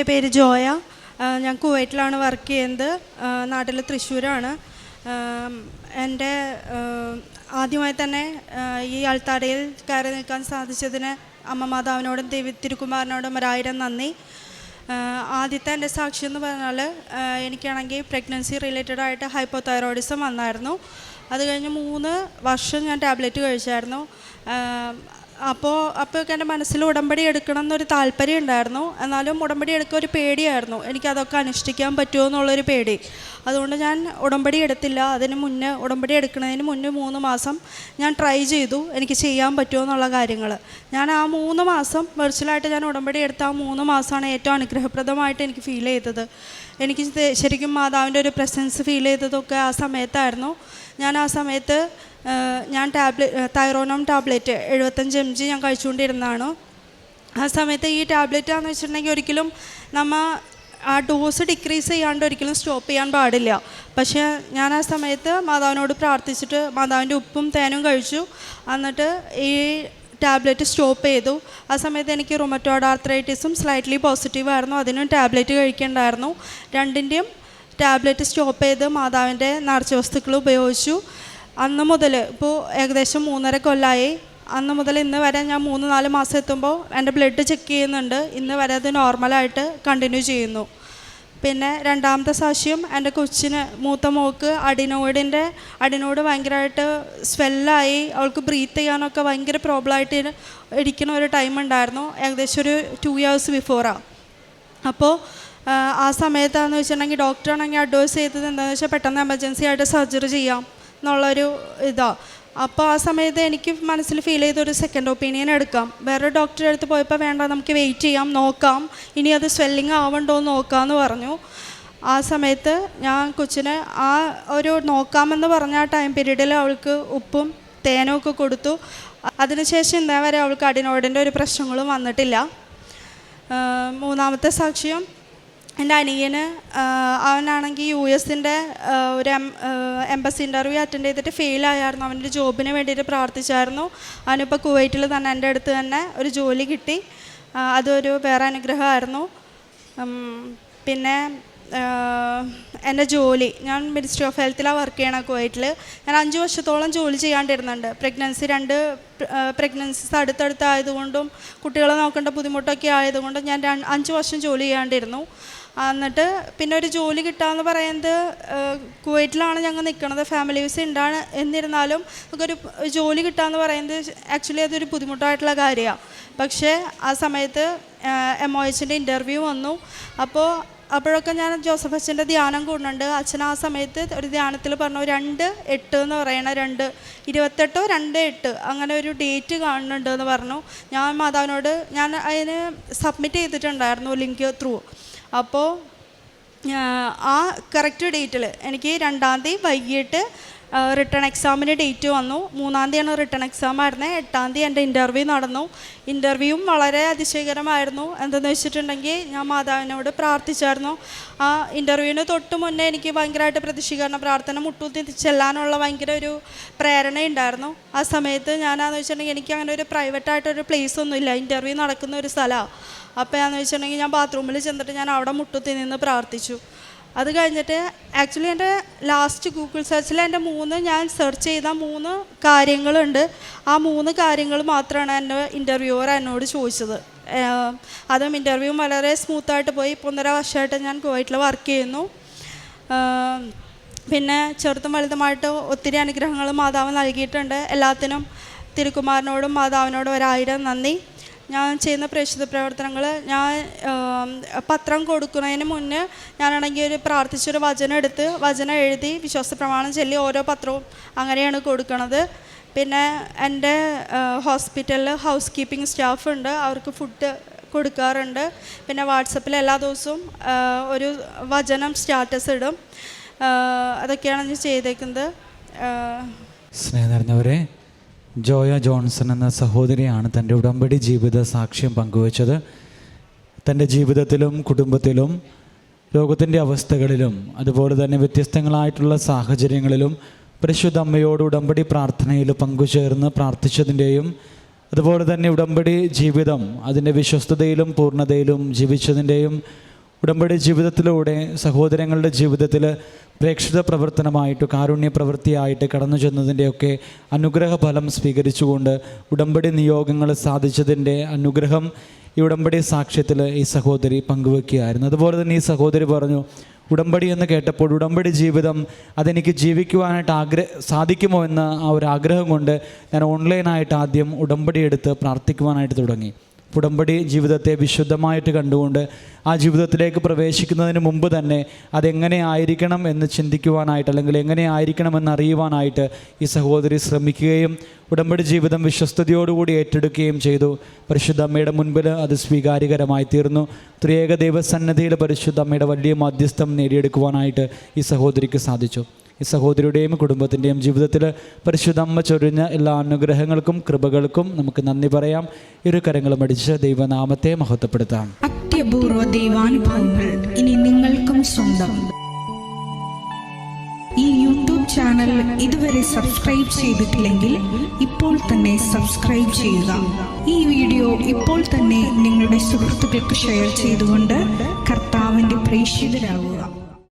എന്റെ പേര് ജോയ. ഞാൻ കുവൈറ്റിലാണ് വർക്ക് ചെയ്യുന്നത്. നാട്ടിൽ തൃശ്ശൂരാണ്. എന്റെ ആദ്യമായി തന്നെ ഈ അൾത്താടയിൽ കയറി നിൽക്കാൻ സാധിച്ചതിന് അമ്മ മാതാവിനോടും ദേവി തിരുക്കുമാറിനോടും ഒരായിരം നന്ദി. ആദ്യത്തെ എന്റെ സാക്ഷി എന്ന് പറഞ്ഞാൽ എനിക്കാണെങ്കിൽ പ്രഗ്നൻസി റിലേറ്റഡ് ആയിട്ട് ഹൈപ്പോതൈറോയിഡിസം വന്നായിരുന്നു. അത് കഴിഞ്ഞ് മൂന്ന് വർഷം ഞാൻ ടാബ്ലറ്റ് കഴിച്ചായിരുന്നു. അപ്പോൾ അപ്പോഴൊക്കെ എന്റെ മനസ്സിൽ ഉടമ്പടി എടുക്കണം എന്നൊരു താല്പര്യം ഉണ്ടായിരുന്നു. എന്നാലും ഉടമ്പടി എടുക്കുക ഒരു പേടിയായിരുന്നു. എനിക്കതൊക്കെ അനുഷ്ഠിക്കാൻ പറ്റുമോ എന്നുള്ളൊരു പേടി. അതുകൊണ്ട് ഞാൻ ഉടമ്പടി എടുത്തില്ല. അതിന് മുന്നേ ഉടമ്പടി എടുക്കുന്നതിന് മുന്നേ മൂന്ന് മാസം ഞാൻ ട്രൈ ചെയ്തു. എനിക്ക് ചെയ്യാൻ പറ്റുമോ എന്നുള്ള കാര്യങ്ങൾ ഞാൻ ആ മൂന്ന് മാസം വെർച്വലായിട്ട് ഞാൻ ഉടമ്പടി എടുത്ത ആ മൂന്ന് മാസമാണ് ഏറ്റവും അനുഗ്രഹപ്രദമായിട്ട് എനിക്ക് ഫീൽ ചെയ്തത്. എനിക്ക് ശരിക്കും മാതാവിന്റെ ഒരു പ്രസൻസ് ഫീൽ ചെയ്തതൊക്കെ ആ സമയത്തായിരുന്നു. ഞാൻ ആ സമയത്ത് ഞാൻ ടാബ്ലറ്റ് തൈറോണോം ടാബ്ലറ്റ് എഴുപത്തഞ്ച് എം ജി ഞാൻ കഴിച്ചുകൊണ്ടിരുന്നതാണ്. ആ സമയത്ത് ഈ ടാബ്ലറ്റ് ആണെന്ന് വെച്ചിട്ടുണ്ടെങ്കിൽ ഒരിക്കലും നമ്മ ആ ഡോസ് ഡിക്രീസ് ചെയ്യാണ്ട് ഒരിക്കലും സ്റ്റോപ്പ് ചെയ്യാൻ പാടില്ല. പക്ഷേ ഞാൻ ആ സമയത്ത് മാതാവിനോട് പ്രാർത്ഥിച്ചിട്ട് മാതാവിന്റെ ഉപ്പും തേനും കഴിച്ചു. എന്നിട്ട് ഈ ടാബ്ലറ്റ് സ്റ്റോപ്പ് ചെയ്തു. ആ സമയത്ത് എനിക്ക് റൊമറ്റോഡ് ആർത്രൈറ്റിസും സ്ലൈറ്റ്ലി പോസിറ്റീവ് ആയിരുന്നു. അതിനും ടാബ്ലറ്റ് കഴിക്കേണ്ടായിരുന്നു. രണ്ടിന്റെയും ടാബ്ലറ്റ് സ്റ്റോപ്പ് ചെയ്ത് മാതാവിന്റെ നാർച്ച വസ്തുക്കൾ ഉപയോഗിച്ചു. അന്ന് മുതൽ ഇപ്പോൾ ഏകദേശം മൂന്നര കൊല്ലമായി അന്ന് മുതൽ ഇന്ന് വരെ ഞാൻ മൂന്ന് നാല് മാസം എത്തുമ്പോൾ എന്റെ ബ്ലഡ് ചെക്ക് ചെയ്യുന്നുണ്ട്. ഇന്ന് വരെ അത് നോർമലായിട്ട് കണ്ടിന്യൂ ചെയ്യുന്നു. പിന്നെ രണ്ടാമത്തെ സാക്ഷ്യം എന്റെ കൊച്ചിന് മൂത്ത മോക്ക് അഡിനോയിഡിന്റെ അഡിനോയിഡ് ഭയങ്കരമായിട്ട് സ്വെല്ലായി അവൾക്ക് ബ്രീത്ത് ചെയ്യാനൊക്കെ ഭയങ്കര പ്രോബ്ലമായിട്ട് ഇരിക്കുന്ന ഒരു ടൈം ഉണ്ടായിരുന്നു. ഏകദേശം ഒരു ടു ഇയേഴ്സ് ബിഫോറാണ് അപ്പോൾ ആ, സമയത്താണെന്ന് വെച്ചിട്ടുണ്ടെങ്കിൽ ഡോക്ടറാണെങ്കിൽ അഡ്വൈസ് ചെയ്തത് എന്താണെന്ന് വെച്ചാൽ പെട്ടെന്ന് എമർജൻസി ആയിട്ട് സർജറി ചെയ്യാം. എന്നുള്ളൊരു ഇതാ. അപ്പോൾ ആ സമയത്ത് എനിക്ക് മനസ്സിൽ ഫീൽ ചെയ്ത ഒരു സെക്കൻഡ് ഒപ്പീനിയൻ എടുക്കാം. വേറെ ഡോക്ടറെ അടുത്ത് പോയപ്പോൾ വേണ്ട നമുക്ക് വെയിറ്റ് ചെയ്യാം നോക്കാം. ഇനി അത് സ്വെല്ലിങ് ആവണ്ടോ എന്ന് നോക്കാമെന്ന് പറഞ്ഞു. ആ സമയത്ത് ഞാൻ കൊച്ചിനെ ആ ഒരു നോക്കാമെന്ന് പറഞ്ഞ ആ ടൈം പീരീഡിൽ അവൾക്ക് ഉപ്പും തേനും ഒക്കെ കൊടുത്തു. അതിനുശേഷം ഇന്നേ വരെ അവൾക്ക് അഡിനോയിഡിന്റെ ഒരു പ്രശ്നങ്ങളും വന്നിട്ടില്ല. മൂന്നാമത്തെ സാക്ഷ്യം എന്റെ അനിയന് അവനാണെങ്കിൽ യു എസിന്റെ ഒരു എം എംബസി ഇന്റർവ്യൂ അറ്റൻഡ് ചെയ്തിട്ട് ഫെയിൽ ആയായിരുന്നു അവന്റെ ജോബിന് വേണ്ടിയിട്ട് പ്രാർത്ഥിച്ചായിരുന്നു. അവനിപ്പോൾ കുവൈറ്റിൽ തന്നെ എന്റെ അടുത്ത് തന്നെ ഒരു ജോലി കിട്ടി. അതൊരു വേറെ അനുഗ്രഹമായിരുന്നു. പിന്നെ എന്റെ ജോലി. ഞാൻ മിനിസ്ട്രി ഓഫ് ഹെൽത്തിലാണ് വർക്ക് ചെയ്യണം കുവൈറ്റിൽ. ഞാൻ അഞ്ച് വർഷത്തോളം ജോലി ചെയ്യാണ്ടിരുന്നുണ്ട്. പ്രഗ്നൻസി രണ്ട് പ്രഗ്നൻസീസ് അടുത്തടുത്തായതുകൊണ്ടും കുട്ടികളെ നോക്കേണ്ട ബുദ്ധിമുട്ടൊക്കെ ആയതുകൊണ്ടും ഞാൻ അഞ്ച് വർഷം ജോലി ചെയ്യാണ്ടിരുന്നു. എന്നിട്ട് പിന്നെ ഒരു ജോലി കിട്ടാമെന്ന് പറയുന്നത് കുവൈറ്റിലാണ് ഞങ്ങൾ നിൽക്കുന്നത്. ഫാമിലി വിസ ഉണ്ടാണ് എന്നിരുന്നാലും നമുക്കൊരു ജോലി കിട്ടാമെന്ന് പറയുന്നത് ആക്ച്വലി അതൊരു ബുദ്ധിമുട്ടായിട്ടുള്ള കാര്യമാണ് പക്ഷേ ആ സമയത്ത് എം ഒ എച്ചിന്റെ ഇന്റർവ്യൂ വന്നു. അപ്പോൾ അപ്പോഴൊക്കെ ഞാൻ ജോസഫ് അച്ഛന്റെ ധ്യാനം കൂടുന്നുണ്ട്. അച്ഛൻ ആ സമയത്ത് ഒരു ധ്യാനത്തിൽ പറഞ്ഞു രണ്ട് എട്ട് എന്ന് പറയണ രണ്ട് ഇരുപത്തെട്ടോ രണ്ട് എട്ട് അങ്ങനെ ഒരു ഡേറ്റ് കാണുന്നുണ്ട് എന്ന് പറഞ്ഞു. ഞാൻ മാതാവിനോട് ഞാൻ അതിന് സബ്മിറ്റ് ചെയ്തിട്ടുണ്ടായിരുന്നു ലിങ്ക് ത്രൂ അപ്പോൾ ആ കറക്റ്റ് ഡേറ്റിൽ എനിക്ക് രണ്ടാം തീയതി വൈകിട്ട് റിട്ടേൺ എക്സാമിന് ഡേറ്റ് വന്നു. മൂന്നാം തീയതിയാണ് റിട്ടേൺ എക്സാം ആയിരുന്നത് എട്ടാം തീയതി എന്റെ ഇന്റർവ്യൂ നടന്നു. ഇന്റർവ്യൂവും വളരെ അതിശയകരമായിരുന്നു. എന്തെന്ന് വെച്ചിട്ടുണ്ടെങ്കിൽ ഞാൻ മാതാവിനോട് പ്രാർത്ഥിച്ചായിരുന്നു. ആ ഇന്റർവ്യൂവിന് തൊട്ട് മുന്നേ എനിക്ക് ഭയങ്കരമായിട്ട് പ്രതിഷീകരണ പ്രാർത്ഥന മുട്ടൂത്തി ചെല്ലാനുള്ള ഭയങ്കര ഒരു പ്രേരണയുണ്ടായിരുന്നു. ആ സമയത്ത് ഞാനാന്ന് വെച്ചിട്ടുണ്ടെങ്കിൽ എനിക്ക് അങ്ങനെ ഒരു പ്രൈവറ്റായിട്ടൊരു പ്ലേസ് ഒന്നുമില്ല. ഇന്റർവ്യൂ നടക്കുന്ന ഒരു സ്ഥലമാണ് അപ്പോൾ ഞാൻ വെച്ചിട്ടുണ്ടെങ്കിൽ ഞാൻ ബാത്റൂമിൽ ചെന്നിട്ട് ഞാൻ അവിടെ മുട്ടുത്തി നിന്ന് പ്രാർത്ഥിച്ചു. അത് കഴിഞ്ഞിട്ട് ആക്ച്വലി എന്റെ ലാസ്റ്റ് ഗൂഗിൾ സെർച്ചിൽ എന്റെ മൂന്ന് ഞാൻ സെർച്ച് ചെയ്ത മൂന്ന് കാര്യങ്ങളുണ്ട്. ആ മൂന്ന് കാര്യങ്ങൾ മാത്രമാണ് എന്റെ ഇന്റർവ്യൂവർ എന്നോട് ചോദിച്ചത്. അതും ഇന്റർവ്യൂ വളരെ സ്മൂത്തായിട്ട് പോയി. ഇപ്പോൾ ഒന്നര വർഷമായിട്ട് ഞാൻ കുവൈറ്റിൽ വർക്ക് ചെയ്യുന്നു. പിന്നെ ചെറുതും വലുതുമായിട്ട് ഒത്തിരി അനുഗ്രഹങ്ങൾ മാതാവ് നൽകിയിട്ടുണ്ട്. എല്ലാത്തിനും തിരുക്കുമാരനോടും മാതാവിനോടും ഒരായിരം നന്ദി. ഞാൻ ചെയ്യുന്ന പ്രേക്ഷിത പ്രവർത്തനങ്ങൾ ഞാൻ പത്രം കൊടുക്കുന്നതിന് മുന്നേ ഞാനാണെങ്കിൽ ഒരു പ്രാർത്ഥിച്ചൊരു വചനം എടുത്ത് വചനം എഴുതി വിശ്വാസ പ്രമാണം ചൊല്ലി ഓരോ പത്രവും അങ്ങനെയാണ് കൊടുക്കുന്നത് പിന്നെ എന്റെ ഹോസ്പിറ്റലിൽ ഹൗസ് കീപ്പിംഗ് സ്റ്റാഫ് ഉണ്ട് അവർക്ക് ഫുഡ് കൊടുക്കാറുണ്ട്. പിന്നെ വാട്സപ്പിൽ എല്ലാ ദിവസവും ഒരു വചനം സ്റ്റാറ്റസ് ഇടും. അതൊക്കെയാണ് ഞാൻ ചെയ്തേക്കുന്നത്. സ്നേഹം നിറഞ്ഞവരെ ജോയ ജോൺസൺ എന്ന സഹോദരിയാണ് തന്റെ ഉടമ്പടി ജീവിത സാക്ഷ്യം പങ്കുവച്ചത്. തന്റെ ജീവിതത്തിലും കുടുംബത്തിലും രോഗത്തിന്റെ അവസ്ഥകളിലും അതുപോലെ തന്നെ വ്യത്യസ്തങ്ങളായിട്ടുള്ള സാഹചര്യങ്ങളിലും പരിശുദ്ധ അമ്മയോട് ഉടമ്പടി പ്രാർത്ഥനയിൽ പങ്കുചേർന്ന് പ്രാർത്ഥിച്ചതിന്റെയും അതുപോലെ തന്നെ ഉടമ്പടി ജീവിതം അതിന്റെ വിശ്വസ്തതയിലും പൂർണതയിലും ജീവിച്ചതിന്റെയും ഉടമ്പടി ജീവിതത്തിലൂടെ സഹോദരങ്ങളുടെ ജീവിതത്തിൽ പ്രേക്ഷിത പ്രവർത്തനമായിട്ട് കാരുണ്യ പ്രവൃത്തിയായിട്ട് കടന്നു ചെന്നതിന്റെയൊക്കെ അനുഗ്രഹ ഫലം സ്വീകരിച്ചുകൊണ്ട് ഉടമ്പടി നിയോഗങ്ങൾ സാധിച്ചതിന്റെ അനുഗ്രഹം ഈ ഉടമ്പടി സാക്ഷ്യത്തിൽ ഈ സഹോദരി പങ്കുവെക്കുകയായിരുന്നു. അതുപോലെ തന്നെ ഈ സഹോദരി പറഞ്ഞു ഉടമ്പടി എന്ന് കേട്ടപ്പോൾ ഉടമ്പടി ജീവിതം അതെനിക്ക് ജീവിക്കുവാനായിട്ട് ആഗ്രഹ സാധിക്കുമോ എന്ന ആ ഒരു ആഗ്രഹം കൊണ്ട് ഞാൻ ഓൺലൈനായിട്ട് ആദ്യം ഉടമ്പടി എടുത്ത് പ്രാർത്ഥിക്കുവാനായിട്ട് തുടങ്ങി. ഉടമ്പടി ജീവിതത്തെ വിശുദ്ധമായിട്ട് കണ്ടുകൊണ്ട് ആ ജീവിതത്തിലേക്ക് പ്രവേശിക്കുന്നതിന് മുമ്പ് തന്നെ അതെങ്ങനെ ആയിരിക്കണം എന്ന് ചിന്തിക്കുവാനായിട്ട് അല്ലെങ്കിൽ എങ്ങനെ ആയിരിക്കണം അറിയുവാനായിട്ട് ഈ സഹോദരി ശ്രമിക്കുകയും ഉടമ്പടി ജീവിതം വിശ്വസ്തയോടുകൂടി ഏറ്റെടുക്കുകയും ചെയ്തു. പരിശുദ്ധ അമ്മയുടെ മുൻപിൽ അത് സ്വീകാര്യകരമായി തീർന്നു. ത്രിയേക ദൈവസന്നദ്ധിയിൽ പരിശുദ്ധ അമ്മയുടെ വലിയ മധ്യസ്ഥം നേടിയെടുക്കുവാനായിട്ട് ഈ സഹോദരിക്ക് സാധിച്ചു. ഈ സഹോദരിയുടെയും കുടുംബത്തിന്റെയും ജീവിതത്തിൽ പരിശുദ്ധ അമ്മ ചൊരിഞ്ഞ എല്ലാ അനുഗ്രഹങ്ങൾക്കും കൃപകൾക്കും നമുക്ക് നന്ദി പറയാം. ഇരു കരങ്ങളും അടിച്ച് ദൈവനാമത്തെ മഹത്വപ്പെടുത്താം. അത്യപൂർവ ദൈവാനുഭവങ്ങൾ ഇനി നിങ്ങൾക്കും സ്വന്തം. ഈ യൂട്യൂബ് ചാനൽ ഇതുവരെ സബ്സ്ക്രൈബ് ചെയ്തിട്ടില്ലെങ്കിൽ ഇപ്പോൾ തന്നെ സബ്സ്ക്രൈബ് ചെയ്യുക. ഈ വീഡിയോ ഇപ്പോൾ തന്നെ നിങ്ങളുടെ സുഹൃത്തുക്കൾക്ക് ഷെയർ ചെയ്തുകൊണ്ട് കർത്താവിന്റെ പ്രേക്ഷിതരാകുക.